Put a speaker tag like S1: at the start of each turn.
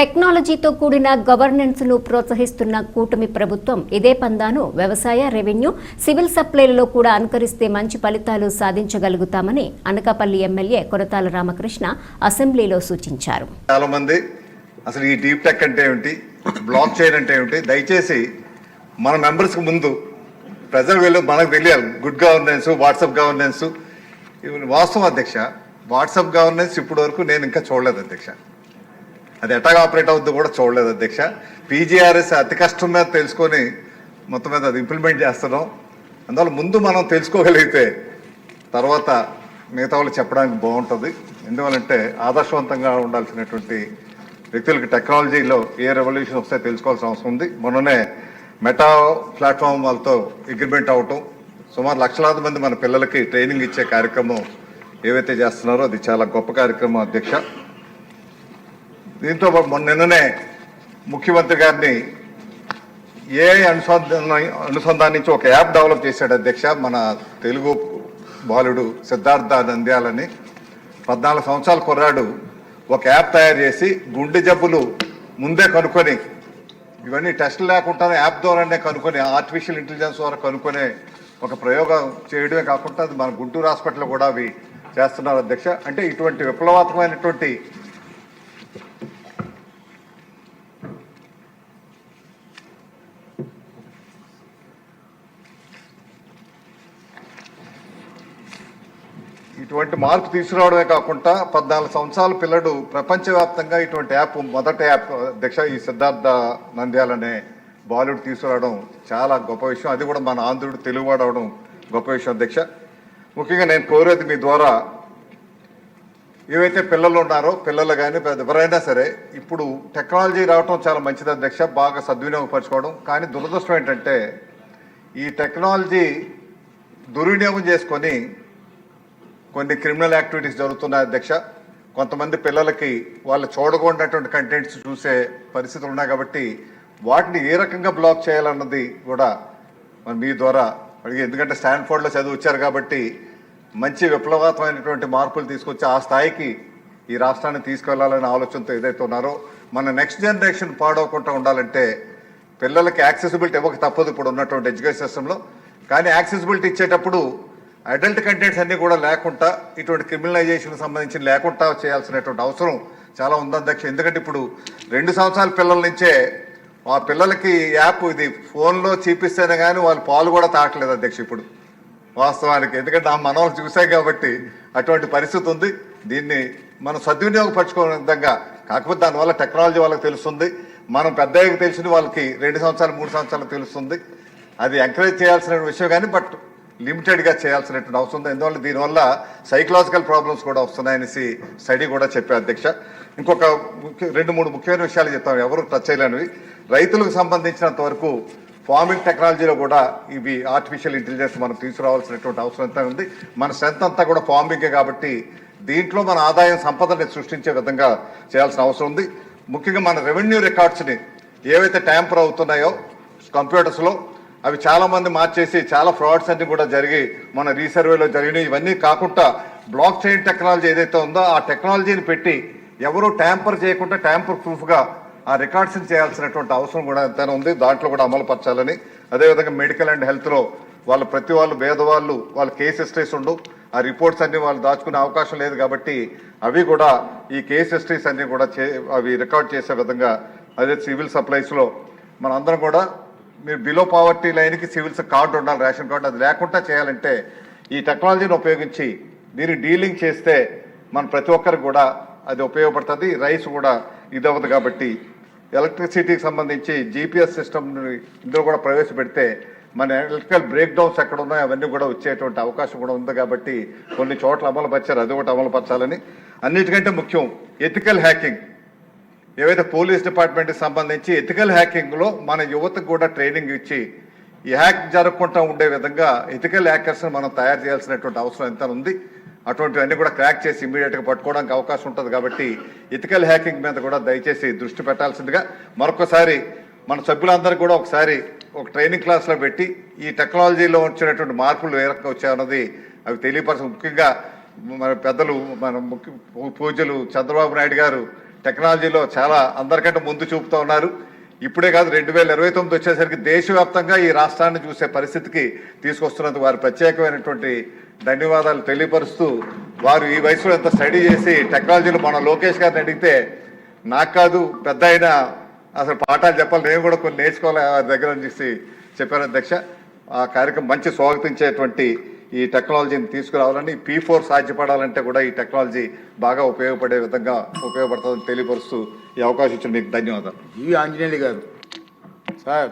S1: టెక్నాలజీతో కూడిన గవర్నెన్స్ను ప్రోత్సహిస్తున్న కూటమి ప్రభుత్వం ఇదే పందాను వ్యవసాయ రెవెన్యూ సివిల్ సప్లైలలో కూడా అనుకరిస్తే మంచి ఫలితాలు సాధించగలుగుతామని అనకాపల్లి ఎమ్మెల్యే కొరతాల రామకృష్ణ అసెంబ్లీలో సూచించారు.
S2: చాలా మంది అసలు ఈ డీప్ టెక్ అంటే ఏమిటి? బ్లాక్ చైన్ అంటే ఏమిటి? దయచేసి మన మెంబర్స్కి ముందు ప్రజలు వీళ్ళు మనకు తెలియాలి. Good governance WhatsApp governance. వాస్తవం అధ్యక్ష. వాట్సాప్ గవర్నెన్స్ ఇప్పటి వరకు నేను ఇంకా చూడలేదు అధ్యక్ష. అది ఎట్లా ఆపరేట్ అవుద్దో కూడా చూడలేదు అధ్యక్ష. పీజీఆర్ఎస్ అతి కష్టం మీద తెలుసుకొని మొత్తం మీద అది ఇంప్లిమెంట్ చేస్తున్నాం. అందువల్ల ముందు మనం తెలుసుకోగలిగితే తర్వాత మిగతా వాళ్ళు చెప్పడానికి బాగుంటుంది. ఎందువల్లంటే ఆదర్శవంతంగా ఉండాల్సినటువంటి వ్యక్తులకి టెక్నాలజీలో ఏ రెవల్యూషన్ వస్తే తెలుసుకోవాల్సిన అవసరం ఉంది. మొన్ననే మెటా ప్లాట్ఫామ్ వాళ్ళతో అగ్రిమెంట్ అవటం సుమారు లక్షలాది మంది మన పిల్లలకి ట్రైనింగ్ ఇచ్చే కార్యక్రమం ఏవైతే చేస్తున్నారో అది చాలా గొప్ప కార్యక్రమం అధ్యక్ష. దీంతో మొన్న నిన్ననే ముఖ్యమంత్రి గారిని ఏ అనుసంధాన అనుసంధానించి ఒక యాప్ డెవలప్ చేశాడు అధ్యక్ష మన తెలుగు బాలుడు సిద్ధార్థ నంద్యాలని. పద్నాలుగు సంవత్సరాల కుర్రాడు. ఒక యాప్ తయారు చేసి గుండె జబ్బులు ముందే కనుక్కొని ఇవన్నీ టెస్టులు లేకుండా యాప్ ద్వారానే కనుక్కొని ఆర్టిఫిషియల్ ఇంటెలిజెన్స్ ద్వారా కనుక్కొనే ఒక ప్రయోగం చేయడమే కాకుండా మన గుంటూరు హాస్పిటల్ కూడా అవి చేస్తున్నారు అధ్యక్ష. అంటే ఇటువంటి విప్లవాత్మకమైనటువంటి ఇటువంటి మార్పు తీసుకురావడమే కాకుండా పద్నాలుగు సంవత్సరాల పిల్లడు ప్రపంచవ్యాప్తంగా ఇటువంటి యాప్ మొదటి యాప్ అధ్యక్ష ఈ సిద్ధార్థ నంద్యాల అనే బాలుడు తీసుకురావడం చాలా గొప్ప విషయం. అది కూడా మన ఆంధ్రుడు తెలుగువాడు అవడం గొప్ప విషయం అధ్యక్ష. ముఖ్యంగా నేను కోరేది మీ ద్వారా ఏవైతే పిల్లలు ఉన్నారో పిల్లలు కానీ ఎవరైనా సరే ఇప్పుడు టెక్నాలజీ రావటం చాలా మంచిది అధ్యక్ష బాగా సద్వినియోగపరచుకోవడం. కానీ దురదృష్టం ఏంటంటే ఈ టెక్నాలజీ దుర్వినియోగం చేసుకొని కొన్ని క్రిమినల్ యాక్టివిటీస్ జరుగుతున్నాయి అధ్యక్ష. కొంతమంది పిల్లలకి వాళ్ళు చూడకూడనటువంటి కంటెంట్స్ చూసే పరిస్థితులు ఉన్నాయి కాబట్టి వాటిని ఏ రకంగా బ్లాక్ చేయాలన్నది కూడా మరి మీ ద్వారా అడిగి ఎందుకంటే స్టాన్ఫోర్డ్లో చదివి వచ్చారు కాబట్టి మంచి విప్లవాత్మకమైనటువంటి మార్పులు తీసుకొచ్చి ఆ స్థాయికి ఈ రాష్ట్రాన్ని తీసుకెళ్ళాలనే ఆలోచనతో ఏదైతే ఉన్నారో మన నెక్స్ట్ జనరేషన్ పాడవకుండా ఉండాలంటే పిల్లలకి యాక్సెసిబిలిటీ ఇవ్వక తప్పదు ఇప్పుడు ఉన్నటువంటి ఎడ్యుకేషన్ సిస్టంలో కానీ యాక్సెసిబిలిటీ ఇచ్చేటప్పుడు అడల్ట్ కంటెంట్స్ అన్ని కూడా లేకుండా ఇటువంటి క్రిమినలైజేషన్ సంబంధించి లేకుండా చేయాల్సినటువంటి అవసరం చాలా ఉంది అధ్యక్ష. ఎందుకంటే ఇప్పుడు రెండు సంవత్సరాల పిల్లల నుంచే ఆ పిల్లలకి యాప్ ఇది ఫోన్లో చూపిస్తేనే కానీ వాళ్ళు పాలు కూడా తాగట్లేదు అధ్యక్ష ఇప్పుడు వాస్తవానికి. ఎందుకంటే ఆ మనవాళ్ళు చూసాయి కాబట్టి అటువంటి పరిస్థితి ఉంది. దీన్ని మనం సద్వినియోగపరచుకునే విధంగా కాకపోతే దానివల్ల టెక్నాలజీ వాళ్ళకి తెలుస్తుంది. మనం పెద్దయ్యకి తెలిసిన వాళ్ళకి రెండు సంవత్సరాలు మూడు సంవత్సరాలు తెలుస్తుంది. అది ఎంకరేజ్ చేయాల్సిన విషయం కానీ బట్ లిమిటెడ్గా చేయాల్సినటువంటి అవసరం ఉంది. ఎందువల్ల? దీనివల్ల సైకలాజికల్ ప్రాబ్లమ్స్ కూడా వస్తున్నాయనేసి స్టడీ కూడా చెప్పే అధ్యక్ష. ఇంకొక ముఖ్య రెండు మూడు ముఖ్యమైన విషయాలు చెప్తాం. ఎవరు టచ్ చేయలేనివి. రైతులకు సంబంధించినంత వరకు ఫార్మింగ్ టెక్నాలజీలో కూడా ఇవి ఆర్టిఫిషియల్ ఇంటెలిజెన్స్ మనం తీసుకురావాల్సినటువంటి అవసరం ఎంత ఉంది. మన స్ట్రెంత్ అంతా కూడా ఫార్మింగే కాబట్టి దీంట్లో మన ఆదాయం సంపదని సృష్టించే విధంగా చేయాల్సిన అవసరం ఉంది. ముఖ్యంగా మన రెవెన్యూ రికార్డ్స్ని ఏవైతే ట్యాంపర్ అవుతున్నాయో కంప్యూటర్స్లో అవి చాలా మంది మార్చేసి చాలా ఫ్రాడ్స్ అన్ని కూడా జరిగి మన రీసర్వేలో జరిగినాయి ఇవన్నీ కాకుండా బ్లాక్ చైన్ టెక్నాలజీ ఏదైతే ఉందో ఆ టెక్నాలజీని పెట్టి ఎవరు ట్యాంపర్ చేయకుండా ట్యాంపర్ ప్రూఫ్గా ఆ రికార్డ్స్ని చేయాల్సినటువంటి అవసరం కూడా ఎంతైనా ఉంది. దాంట్లో కూడా అమలు పరచాలని. అదేవిధంగా మెడికల్ అండ్ హెల్త్లో వాళ్ళ ప్రతి వాళ్ళు పేదవాళ్ళు వాళ్ళ కేస్ హిస్టరీస్ ఉండు. ఆ రిపోర్ట్స్ అన్ని వాళ్ళు దాచుకునే అవకాశం లేదు కాబట్టి అవి కూడా ఈ కేస్ హిస్టరీస్ అన్ని కూడా చే అవి రికార్డ్ చేసే విధంగా అదే సివిల్ సప్లైస్లో మన అందరం కూడా మీరు బిలో పావర్టీ లైన్కి సివిల్స్ కార్డు ఉండాలి రేషన్ కార్డు అది లేకుండా చేయాలంటే ఈ టెక్నాలజీని ఉపయోగించి దీన్ని డీలింగ్ చేస్తే మన ప్రతి ఒక్కరికి కూడా అది ఉపయోగపడుతుంది రైస్ కూడా ఇది అవ్వదు కాబట్టి ఎలక్ట్రిసిటీకి సంబంధించి జీపీఎస్ సిస్టమ్ ఇందులో కూడా ప్రవేశపెడితే మన ఎలక్ట్రికల్ బ్రేక్ డౌన్స్ ఎక్కడ ఉన్నాయో అవన్నీ కూడా వచ్చేటువంటి అవకాశం కూడా ఉంది కాబట్టి కొన్ని చోట్ల అమలు పరిచారు అది కూడా అమలు పరచాలని అన్నిటికంటే ముఖ్యం ఎథికల్ హ్యాకింగ్ ఏవైతే పోలీస్ డిపార్ట్మెంట్కి సంబంధించి ఎథికల్ హ్యాకింగ్లో మన యువతకు కూడా ట్రైనింగ్ ఇచ్చి ఈ హ్యాక్ జరగకుండా ఉండే విధంగా ఎథికల్ హ్యాకర్స్ని మనం తయారు చేయాల్సినటువంటి అవసరం ఎంత ఉంది అటువంటివన్నీ కూడా క్రాక్ చేసి ఇమీడియట్గా పట్టుకోవడానికి అవకాశం ఉంటుంది కాబట్టి ఎథికల్ హ్యాకింగ్ మీద కూడా దయచేసి దృష్టి పెట్టాల్సిందిగా మరొకసారి మన సభ్యులందరూ కూడా ఒకసారి ఒక ట్రైనింగ్ క్లాస్లో పెట్టి ఈ టెక్నాలజీలో వచ్చినటువంటి మార్పులు ఏ రకంగా వచ్చాయన్నది అవి తెలియపరచ ముఖ్యంగా మన పెద్దలు మన ముఖ్య పూజలు చంద్రబాబు నాయుడు గారు టెక్నాలజీలో చాలా అందరికంటే ముందు చూపుతూ ఉన్నారు. ఇప్పుడే కాదు రెండు వేల ఇరవై తొమ్మిది వచ్చేసరికి దేశవ్యాప్తంగా ఈ రాష్ట్రాన్ని చూసే పరిస్థితికి తీసుకొస్తున్నందుకు వారి ప్రత్యేకమైనటువంటి ధన్యవాదాలు తెలియపరుస్తూ వారు ఈ వయసులో ఎంత స్టడీ చేసి టెక్నాలజీలో మన లోకేష్ గారిని అడిగితే నాకు కాదు పెద్ద అయినా అసలు పాఠాలు చెప్పాలి నేను కూడా కొన్ని నేర్చుకోవాలి వారి దగ్గర నుంచి చెప్పారు అధ్యక్ష. ఆ కార్యక్రమం మంచి స్వాగతించేటువంటి ఈ టెక్నాలజీని తీసుకురావాలని పీ ఫోర్ సాధ్యపడాలంటే కూడా ఈ టెక్నాలజీ బాగా ఉపయోగపడే విధంగా ఉపయోగపడుతుందని తెలియపరుస్తూ ఈ అవకాశం ఇచ్చిన మీకు ధన్యవాదాలు.
S3: ఇవి ఆంజనేయులు గారు. సార్.